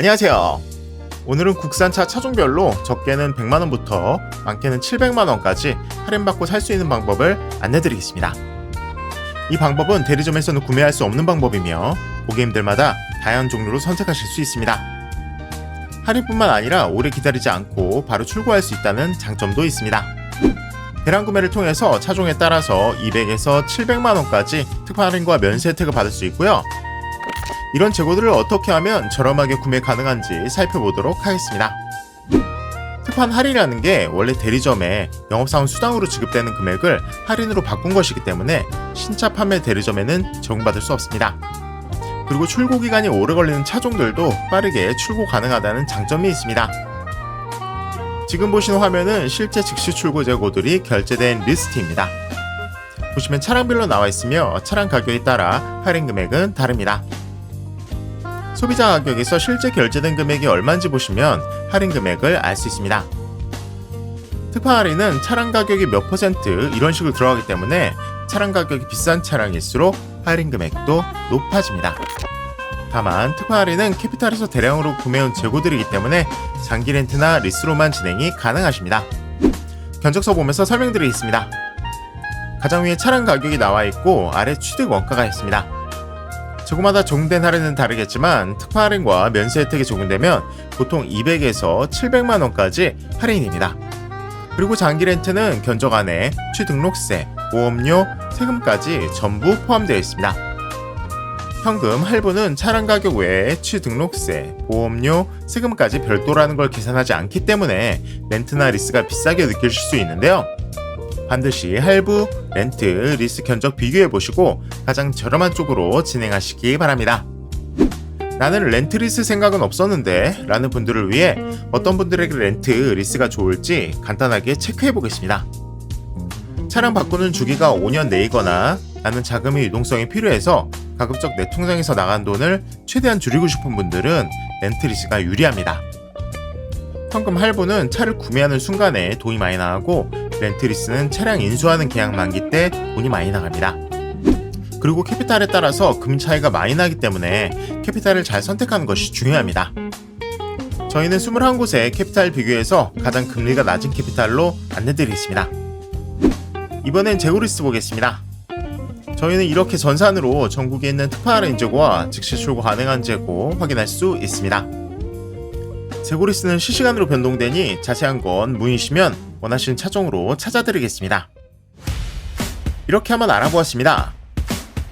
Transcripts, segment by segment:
안녕하세요. 오늘은 국산차 차종별로 적게는 100만원부터 많게는 700만원까지 할인받고 살 수 있는 방법을 안내드리겠습니다. 이 방법은 대리점에서는 구매할 수 없는 방법이며 고객님들마다 다양한 종류로 선택하실 수 있습니다. 할인뿐만 아니라 오래 기다리지 않고 바로 출고할 수 있다는 장점도 있습니다. 대량 구매를 통해서 차종에 따라서 200에서 700만원까지 특화 할인과 면세 혜택을 받을 수 있고요. 이런 재고들을 어떻게 하면 저렴하게 구매 가능한지 살펴보도록 하겠습니다. 특판 할인이라는 게 원래 대리점에 영업사원 수당으로 지급되는 금액을 할인으로 바꾼 것이기 때문에 신차 판매 대리점에는 적용받을 수 없습니다. 그리고 출고 기간이 오래 걸리는 차종들도 빠르게 출고 가능하다는 장점이 있습니다. 지금 보시는 화면은 실제 즉시 출고 재고들이 결제된 리스트입니다. 보시면 차량별로 나와 있으며 차량 가격에 따라 할인 금액은 다릅니다. 소비자 가격에서 실제 결제된 금액이 얼마인지 보시면 할인 금액을 알 수 있습니다. 특파 할인은 차량 가격이 몇 퍼센트 이런 식으로 들어가기 때문에 차량 가격이 비싼 차량일수록 할인 금액도 높아집니다. 다만 특파 할인은 캐피탈에서 대량으로 구매한 재고들이기 때문에 장기 렌트나 리스로만 진행이 가능하십니다. 견적서 보면서 설명드리겠습니다. 가장 위에 차량 가격이 나와 있고 아래 취득 원가가 있습니다. 재고마다 적용된 할인은 다르겠지만 특파 할인과 면세 혜택이 적용되면 보통 200에서 700만 원까지 할인입니다. 그리고 장기 렌트는 견적 안에 취등록세, 보험료, 세금까지 전부 포함되어 있습니다. 현금 할부는 차량 가격 외에 취등록세, 보험료, 세금까지 별도라는 걸 계산하지 않기 때문에 렌트나 리스가 비싸게 느껴질 수 있는데요. 반드시 할부, 렌트, 리스 견적 비교해 보시고 가장 저렴한 쪽으로 진행하시기 바랍니다. 나는 렌트 리스 생각은 없었는데 라는 분들을 위해 어떤 분들에게 렌트 리스가 좋을지 간단하게 체크해 보겠습니다. 차량 바꾸는 주기가 5년 내이거나 나는 자금의 유동성이 필요해서 가급적 내 통장에서 나간 돈을 최대한 줄이고 싶은 분들은 렌트 리스가 유리합니다. 현금 할부는 차를 구매하는 순간에 돈이 많이 나가고 렌트리스는 차량 인수하는 계약 만기 때 돈이 많이 나갑니다. 그리고 캐피탈에 따라서 금 차이가 많이 나기 때문에 캐피탈을 잘 선택하는 것이 중요합니다. 저희는 21곳의 캐피탈 비교해서 가장 금리가 낮은 캐피탈로 안내드리겠습니다. 이번엔 재고리스 보겠습니다. 저희는 이렇게 전산으로 전국에 있는 특파 할인 재고와 즉시 출고 가능한 재고 확인할 수 있습니다. 재고리스는 실시간으로 변동되니 자세한 건 문의시면 원하시는 차종으로 찾아드리겠습니다. 이렇게 한번 알아보았습니다.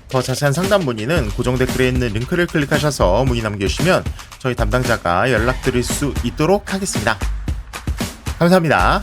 더 자세한 상담 문의는 고정 댓글에 있는 링크를 클릭하셔서 문의 남겨주시면 저희 담당자가 연락드릴 수 있도록 하겠습니다. 감사합니다.